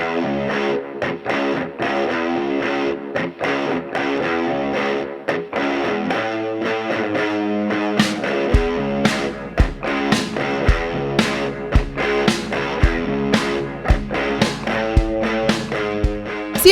Всім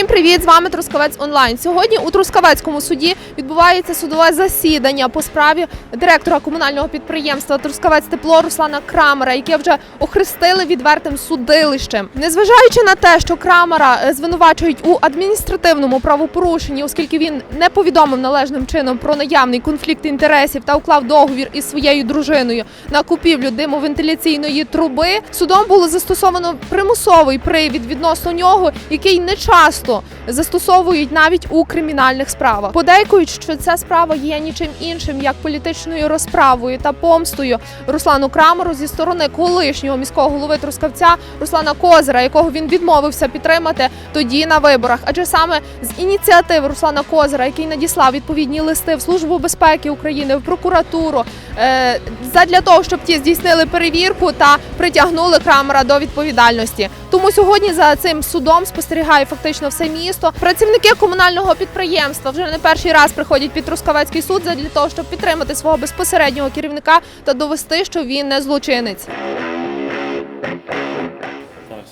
привіт! З вами Трускавець Онлайн. Сьогодні у Трускавецькому суді відбувається судове засідання по справі директора комунального підприємства Трускавець Тепло Руслана Крамера, яке вже охрестили відвертим судилищем. Незважаючи на те, що Крамера е, звинувачують у адміністративному правопорушенні, оскільки він не повідомив належним чином про наявний конфлікт інтересів та уклав договір із своєю дружиною на купівлю димовентиляційної труби, судом було застосовано примусовий привід відносно нього, який не часто застосовують навіть у кримінальних справах. Подейкують, що ця справа є нічим іншим як політичною розправою та помстою Руслану Крамеру зі сторони колишнього міського голови Трускавця Руслана Козира, якого він відмовився підтримати тоді на виборах. Адже саме з ініціативи Руслана Козира, який надіслав відповідні листи в Службу безпеки України, в прокуратуру, е, задля того, щоб ті здійснили перевірку та притягнули Крамера до відповідальності. Тому сьогодні за цим судом спостерігає фактично все місто. Працівники комунального підприємства вже не перший раз приходять під Трускавецький суд для того, щоб підтримати свого безпосереднього керівника та довести, що він не злочинець.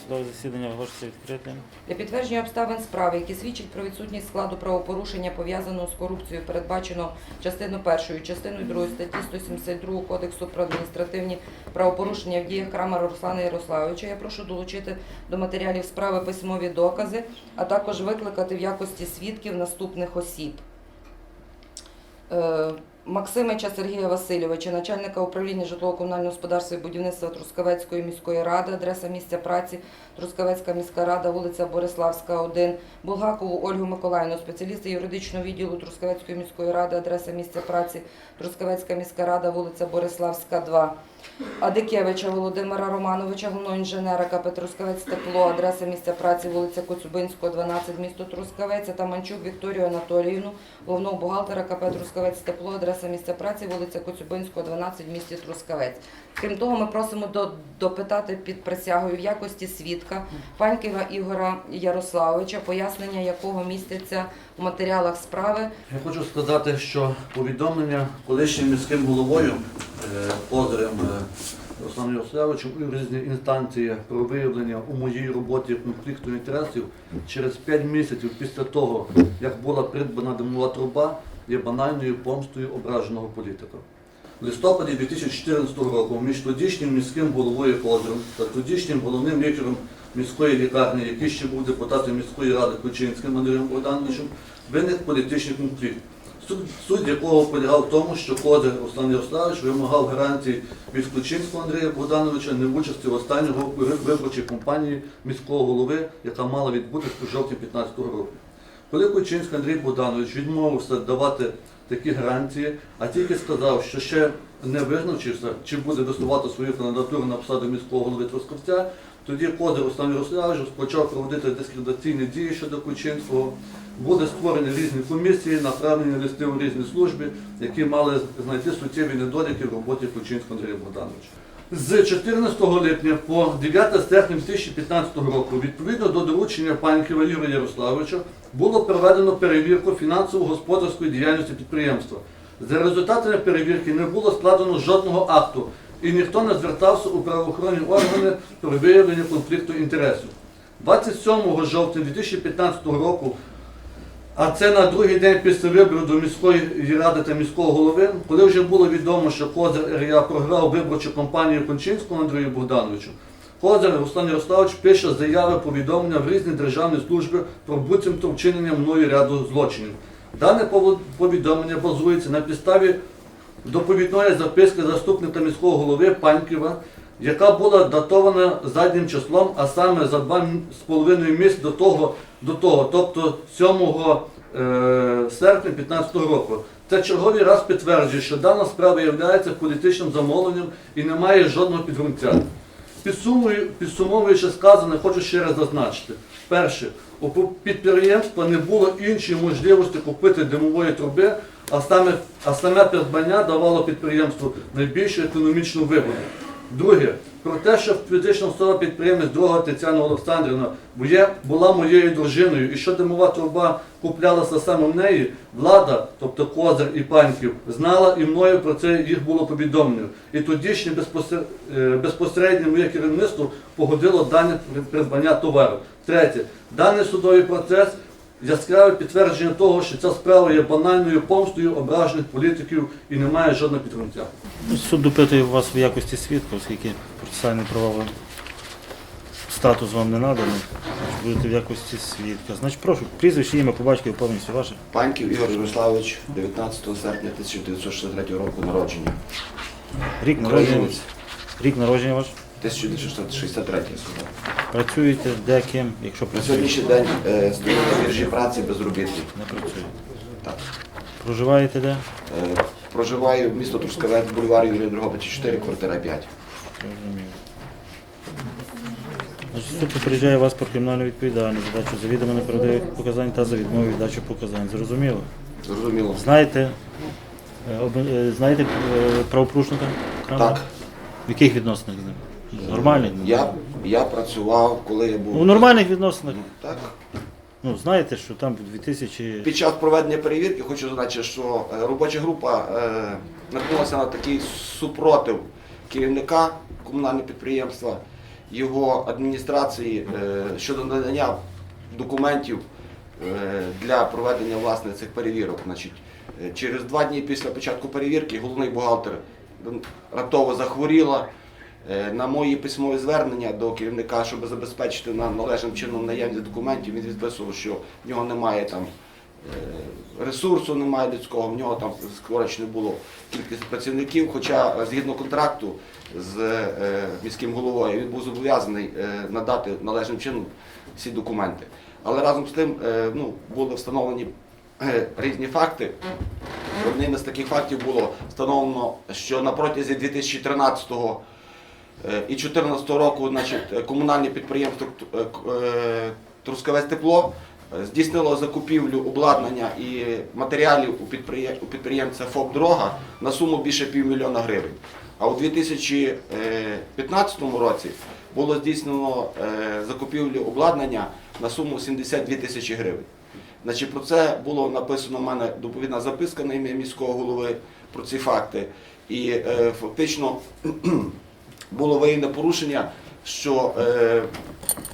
Судове засідання оголошується відкритим. Для підтвердження обставин справи, які свідчать про відсутність складу правопорушення, пов'язаного з корупцією, передбачено частиною першою, частиною другої статті 172 Кодексу про адміністративні правопорушення в діях Крамера Руслана Ярославовича. Я прошу долучити до матеріалів справи письмові докази, а також викликати в якості свідків наступних осіб. Максимича Сергія Васильовича, начальника управління житлово-комунального господарства і будівництва Трускавецької міської ради, адреса місця праці Трускавецька міська рада, вулиця Бориславська, 1, Булгакову Ольгу Миколаївну, спеціаліста юридичного відділу Трускавецької міської ради, адреса місця праці Трускавецька міська рада, вулиця Бориславська, 2. Адикевича Володимира Романовича, головного інженера КП Трускавець Тепло, адреса місця праці, вулиця Коцюбинського, 12, місто Трускавець, Таманчук Вікторію Анатоліївну, головного бухгалтера КП Трускавець Тепло, адреса місця праці, вулиця Коцюбинського, 12, в місті Трускавець. Крім того, ми просимо до, допитати під присягою в якості свідка Паньківа Ігора Ярославовича, пояснення якого міститься у матеріалах справи. Я хочу сказати, що повідомлення колишнім міським головою Озерем е, Русланом Ярославовичем у різні інстанції про виявлення у моїй роботі конфлікту інтересів через 5 місяців після того, як була придбана димова труба, є банальною помстою ображеного політика. В листопаді 2014 року між тодішнім міським головою Озером та тодішнім головним лікарем міської лікарні, який ще був депутатом міської ради Кучинським Андрієм Богдановичем, виник політичний конфлікт, суть, суть якого полягав в тому, що Козир Руслан Ярославович вимагав гарантій від Ключинського Андрія Богдановича не в участі в останнього виборчій кампанії міського голови, яка мала відбутися у жовтні 2015 року. Коли Кучинський Андрій Богданович відмовився давати такі гарантії, а тільки сказав, що ще не визначився, чи буде висувати свою кандидатуру на посаду міського голови Трускавця, тоді Козир Руслан Ярославович почав проводити дискредитаційні дії щодо Кучинського. Були створені різні комісії, направлені листи у різні служби, які мали знайти суттєві недоліки в роботі Кучинського Андрія Богдановича. З 14 липня по 9 серпня 2015 року, відповідно до доручення Паньківа Юрія Ярославовича, було проведено перевірку фінансово-господарської діяльності підприємства. За результатами перевірки не було складено жодного акту, і ніхто не звертався у правоохоронні органи про виявлення конфлікту інтересів. 27 жовтня 2015 року а це на другий день після вибору до міської ради та міського голови, коли вже було відомо, що Козир РЯ програв виборчу кампанію Кончинському Андрію Богдановичу. Козир Руслан Ярославович пише заяви повідомлення в різні державні служби про буцімто вчинення мною ряду злочинів. Дане повідомлення базується на підставі доповідної записки заступника міського голови Паньківа, яка була датована заднім числом, а саме за два з половиною місяць до того, до того, тобто 7 е, серпня 2015 року. Це черговий раз підтверджує, що дана справа є політичним замовленням і не має жодного підґрунтя. Підсумовуючи сказане, хочу ще раз зазначити. Перше, у підприємства не було іншої можливості купити димової труби, а саме, а саме придбання давало підприємству найбільшу економічну вигоду. Друге, про те, що фізична особа підприємець друга Тетяна Олександрівна була моєю дружиною, і що димова труба куплялася саме в неї, влада, тобто Козир і Паньків, знала і мною про це їх було повідомлено. І тодішнє е, безпосередньо моє керівництво погодило дане придбання товару. Третє, даний судовий процес яскраве підтвердження того, що ця справа є банальною помстою ображених політиків і не має жодного підґрунтя. Суд допитує вас в якості свідка, оскільки процесуальний правовий статус вам не наданий. Будете в якості свідка. Значить, прошу, прізвище, ім'я, по батькові повністю ваше. Паньків Ігор Ярославович, 19 серпня 1963 року народження. Рік народження. Рік народження ваш. 1963 сказав. Працюєте де ким, якщо На працюєте? сьогоднішній день е, стою на біржі праці безробітний. Не працюєте. Так. Проживаєте де? Е, Проживаю в місто Трускавець, бульвар Юрія Дрогобича 4, квартира 5. Розумію. Суд попереджає вас про кримінальну відповідальність, за дачу завідомо неправдивих показань та за відмову від дачі показань. Зрозуміло? Зрозуміло. Знаєте, е, об- е, знаєте е, правопорушника? Крамера? Так, В яких відносинах з ним? Нормальних? я, я працював, коли я У був. нормальних відносинах. Так. Ну, знаєте, що там 2000... Під час проведення перевірки хочу зазначити, що е, робоча група е, наткнулася на такий супротив керівника комунального підприємства, його адміністрації е, щодо надання документів е, для проведення власне цих перевірок. Значить, е, через два дні після початку перевірки головний бухгалтер раптово захворіла. Е, На мої письмові звернення до керівника, щоб забезпечити нам належним чином наявність документів, він відписував, що в нього немає там е, ресурсу, немає людського, в нього там скорочено не було кількість працівників. Хоча е, згідно контракту з міським головою він був зобов'язаний надати належним чином всі документи. Але разом з тим ну, були встановлені різні факти. Одним із таких фактів було встановлено, що на протязі 2013 е, і 2014 року значить, е, комунальне підприємство е, е, Трускавець Тепло е, здійснило закупівлю обладнання і матеріалів у підприємця ФОП Дорога на суму більше півмільйона гривень. А у 2015 році було здійснено е, закупівлю обладнання на суму 72 тисячі гривень. Значить, про це було написано в мене доповідна записка на ім'я міського голови про ці факти. І е, фактично було виявлено порушення, що е,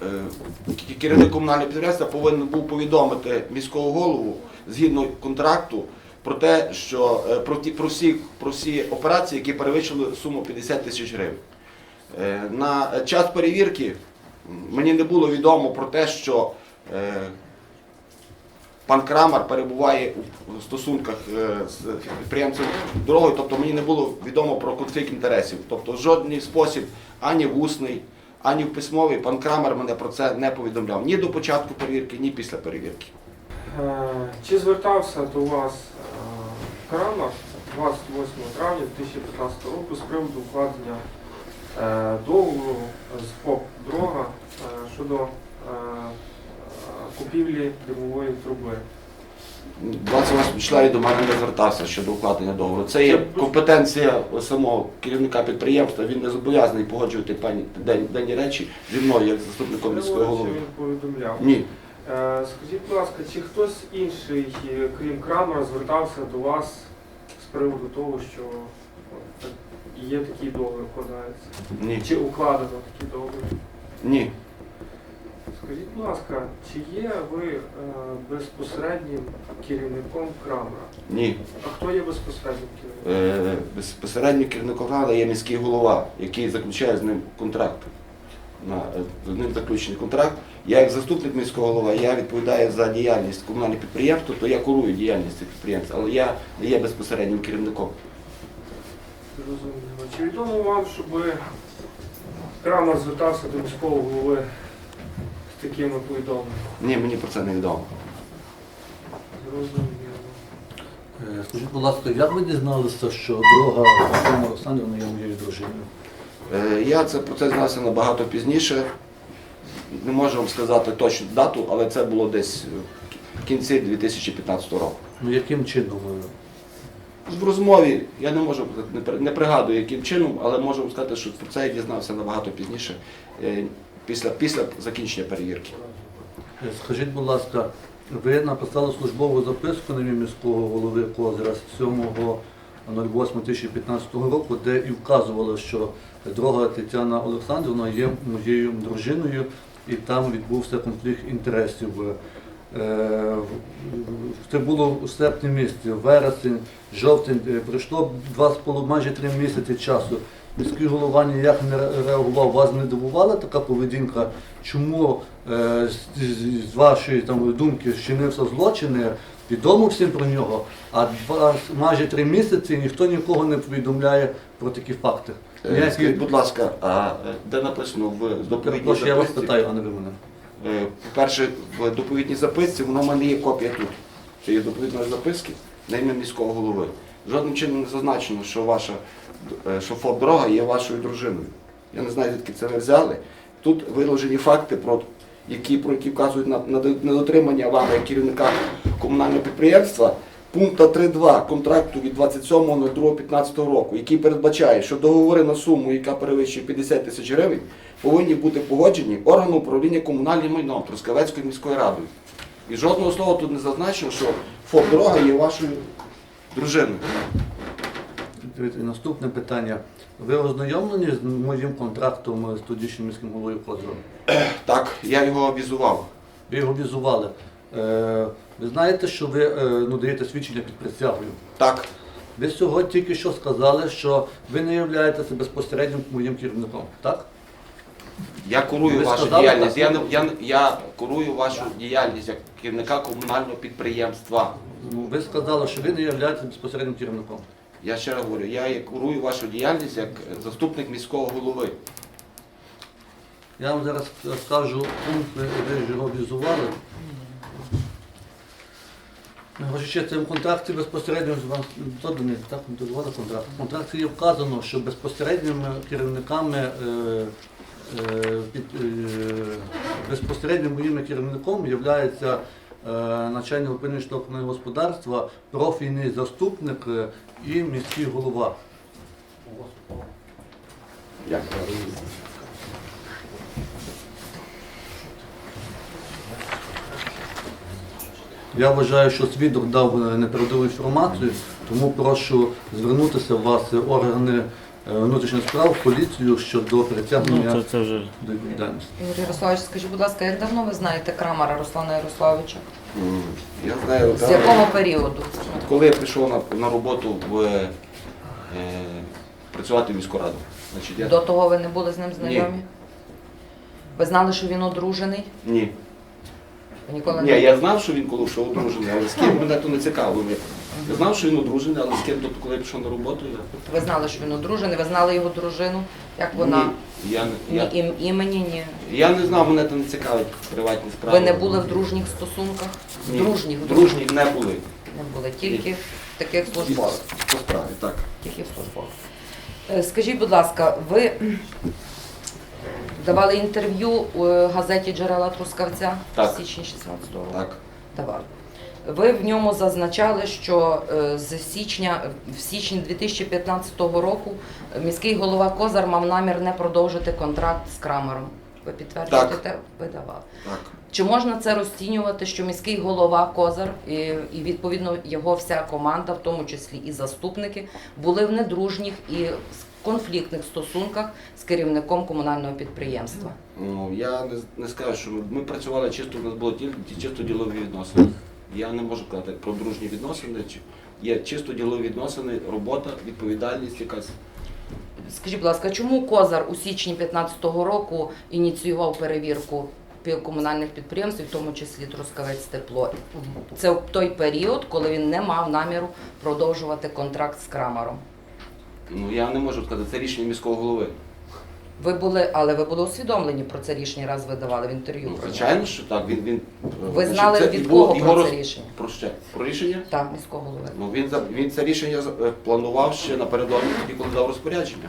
е, керівник комунального підприємства повинен був повідомити міського голову згідно контракту про те, що е, про, ті, про, всі, про всі операції, які перевищили суму 50 тисяч гривень. Е, На час перевірки мені не було відомо про те, що е, пан Крамар перебуває у стосунках е, з підприємцем дорогою, тобто мені не було відомо про конфлікт інтересів. Тобто в жодний спосіб, ані в усний, ані в письмовий, пан Крамер мене про це не повідомляв ні до початку перевірки, ні після перевірки. Е, Чи звертався до вас е, Крамер 28 травня 2015 року з приводу укладення договору з ФОП Дрога е, щодо купівлі димової труби? 28 числа він до мене не звертався щодо укладення договору. Це є компетенція самого керівника підприємства. Він не зобов'язаний погоджувати пані день- дані речі зі мною як заступником міського голови. він повідомляв. Ні, Е, Скажіть, будь ласка, чи хтось інший, е, крім Крамера, звертався до вас з приводу того, що є такий договір укладається? ні, Чи укладено такий договір? ні. Скажіть, будь ласка, чи є ви е, безпосереднім керівником Крамера? Ні. А хто є безпосереднім керівником? Е, Безпосередньо керівником ради є міський голова, який заключає з ним контракт. На, е, з ним заключений контракт. Я як заступник міського голови, я відповідаю за діяльність комунальних підприємств, то я курую діяльність цих підприємств, але я не є безпосереднім керівником. Зрозуміло. Чи відомо вам, щоб Крамер звертався до міського голови такими повідомленнями? Ні, мені про це не відомо. Зрозуміло. Е, Скажіть, будь ласка, як ви дізналися, що друга Тетяна Олександрівна є моєю дружиною? Е, Я це про це знався набагато пізніше. Не можу вам сказати точну дату, але це було десь в кінці 2015 року. Ну яким чином? ви? в розмові, я не можу не при- не пригадую, яким чином, але можу сказати, що про це я дізнався набагато пізніше, е, після, після закінчення перевірки. Е, Скажіть, будь ласка, ви написали службову записку на ім'я міського голови Козира з 7.08.2015 року, де і вказували, що друга Тетяна Олександрівна є моєю дружиною, і там відбувся конфлікт інтересів. Е, Це було у серпні місяці, вересень, жовтень, е, пройшло два з половиною, майже три місяці часу. Міський голова ніяк не реагував. Вас не дивувала така поведінка? Чому е, з, з- вашої там думки вчинився злочин? Відомо всім про нього, а два майже три місяці ніхто нікого не повідомляє про такі факти. Е, Скажіть, будь ласка, а де написано в доповідній Перепрошую, я вас питаю, а не ви мене. Е, По-перше, в доповідній записці воно в мене є копія тут. Це є доповідної записки на ім'я міського голови. Жодним чином не зазначено, що ваша е, що ФОП дорога є вашою дружиною. Я не знаю, звідки це ви взяли. Тут виложені факти, про які, про які вказують на, недотримання вами як керівника комунального підприємства. Пункта 3.2 контракту від 27.02.15 року, який передбачає, що договори на суму, яка перевищує 50 тисяч гривень, повинні бути погоджені органом управління комунальним майном Трускавецькою міською радою. І жодного слова тут не зазначено, що ФОП дорога є вашою дружиною. Дивіться, і Наступне питання. Ви ознайомлені з моїм контрактом з тодішнім міським головою Козиром? Так, я його авізував. Ви його візували. Е, ви знаєте, що ви е, ну, даєте свідчення під присягою. Так, Ви сьогодні тільки що сказали, що ви не являєтеся безпосереднім моїм керівником, так? я курую Ви вашу сказали, діяльність. Я, не- я, я курую вашу діяльність як керівника комунального підприємства. Ну, ви сказали, що ви не являєтеся безпосереднім керівником. Я ще раз говорю, я курую вашу діяльність як заступник міського голови. Я вам зараз скажу пункт, його візували. Ваша честь, в контракті безпосередньо доданий, так, контракт. В контракті є вказано, що безпосередніми керівниками, е, е, під, е, безпосереднім моїм керівником є начальник управління житлово господарства, профільний заступник е, і міський голова. Я вважаю, що свідок дав е, неправдиву інформацію, тому прошу звернутися в вас е, органи е, внутрішніх справ, в поліцію щодо Ну, це, це вже до відповідальності. Ігор Ярославович, скажіть, будь ласка, як давно ви знаєте Крамара Руслана Ярославовича? М, Я знаю, З так, якого періоду? коли я прийшов на, на роботу в, е, працювати в міську раду. Значить, я... До того ви не були з ним знайомі? Ви знали, що він одружений? Ні. Ви ніколи Ні, не я знав, що він коли що одружений, але з ким мене то не цікавило. Я знав, що він одружений, але з ким, тобто, коли я пішов на роботу, я... ви знали, що він одружений, ви знали його дружину? Як вона? Ні, я, не- Ні я, ім, імені, ні. я не знав, мене то не цікавить приватні справи. Ви не були в дружніх стосунках? Ні, Дружніх, Дружні не були. Не були, тільки в таких службових. По справі, так. Тільки в службових. Е, Скажіть, будь ласка, ви давали інтерв'ю у е, газеті Джерела Трускавця Так. в січні 16 року? Так. Давали. Ви в ньому зазначали, що е, з січня, в січні 2015 року міський голова Козар мав намір не продовжити контракт з Крамером. Ви підтверджуєте те? Ви давали. Так. Чи можна це розцінювати, що міський голова Козар і, і відповідно його вся команда, в тому числі і заступники, були в недружніх і конфліктних стосунках з керівником комунального підприємства? Ну, я не, не скажу, що ми, ми працювали чисто, у нас було тільки чисто ділові відносини. Я не можу казати про дружні відносини. Чи- Є чисто ділові відносини, робота, відповідальність якась. Скажіть, будь ласка, чому Козар у січні 2015 року ініціював перевірку комунальних підприємств, в тому числі Трускавець Тепло? Це в той період, коли він не мав наміру продовжувати контракт з Крамером. Ну я не можу сказати, це рішення міського голови. Ви були, але ви були усвідомлені про це рішення, раз ви давали в інтерв'ю. Ну, звичайно, що так. Він, він, Ви значить, знали це від кого його про це роз- рішення? Про що? Про рішення? Так, міського голови. Ну, він, за- він це рішення е, планував ще напередодні, тоді, коли дав розпорядження.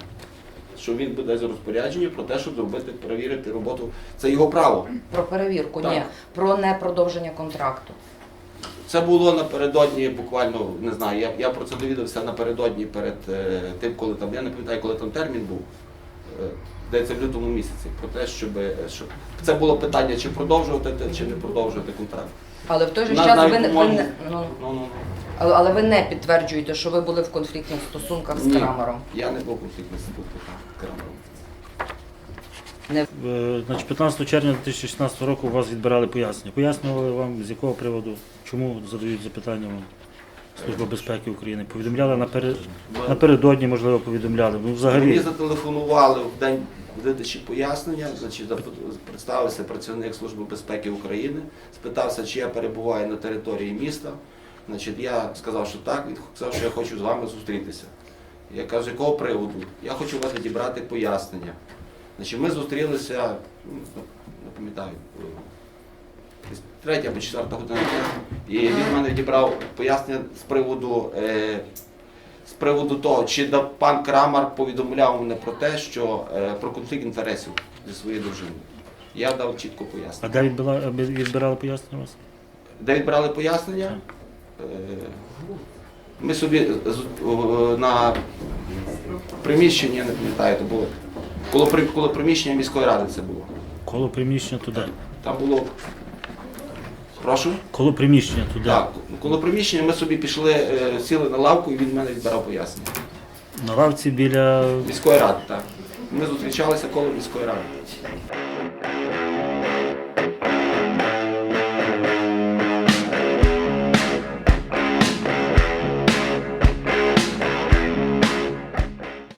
Що він буде за розпорядження про те, щоб зробити, перевірити роботу. Це його право. Про перевірку, Так. ні, про непродовження контракту. Це було напередодні, буквально не знаю. Я, я про це довідався напередодні перед е, тим, коли там. Я не пам'ятаю, коли там термін був. Е, Здається, в лютому місяці, про те, щоб, щоб це було питання, чи продовжувати те, чи не продовжувати контракт. Але в той же На- час навіть, ви, не- ви по-моєму, не ну, Ну, ну, ну. але, але ви не підтверджуєте, що ви були в конфліктних стосунках з Ні. Крамером. Я не був конфліктний статуту Крамером. Е, Значить, 15 червня 2016 року у вас відбирали пояснення. Пояснювали вам з якого приводу, чому задають запитання вам Служба безпеки України. Повідомляли наперед... напередодні, можливо, повідомляли. Ну, Мені взагалі, зателефонували в день видачі пояснення, значить, представився працівник Служби безпеки України, спитався, чи я перебуваю на території міста. Значить, я сказав, що так, він сказав, що я хочу з вами зустрітися. Я кажу, з якого приводу? Я хочу у вас відібрати пояснення. Значить, ми зустрілися, ну, не пам'ятаю, третя або четверта година. І він мене відібрав пояснення з приводу. Е, з приводу того, чи пан Крамар повідомляв мене про те, що е, про конфлікт інтересів зі своєю дружиною. Я дав чітко пояснення. а де відбила... відбирали пояснення у вас? Де відбрали пояснення? Е, Ми собі е, на приміщенні, я не пам'ятаю, то було. Коло, коло приміщення міської ради це було. Коло приміщення туди. Там було. Прошу? Коло приміщення туди. Так, коло приміщення ми собі пішли, е, сіли на лавку і він мене відбирав пояснення. На лавці біля Міської ради, так. Ми зустрічалися коло міської ради.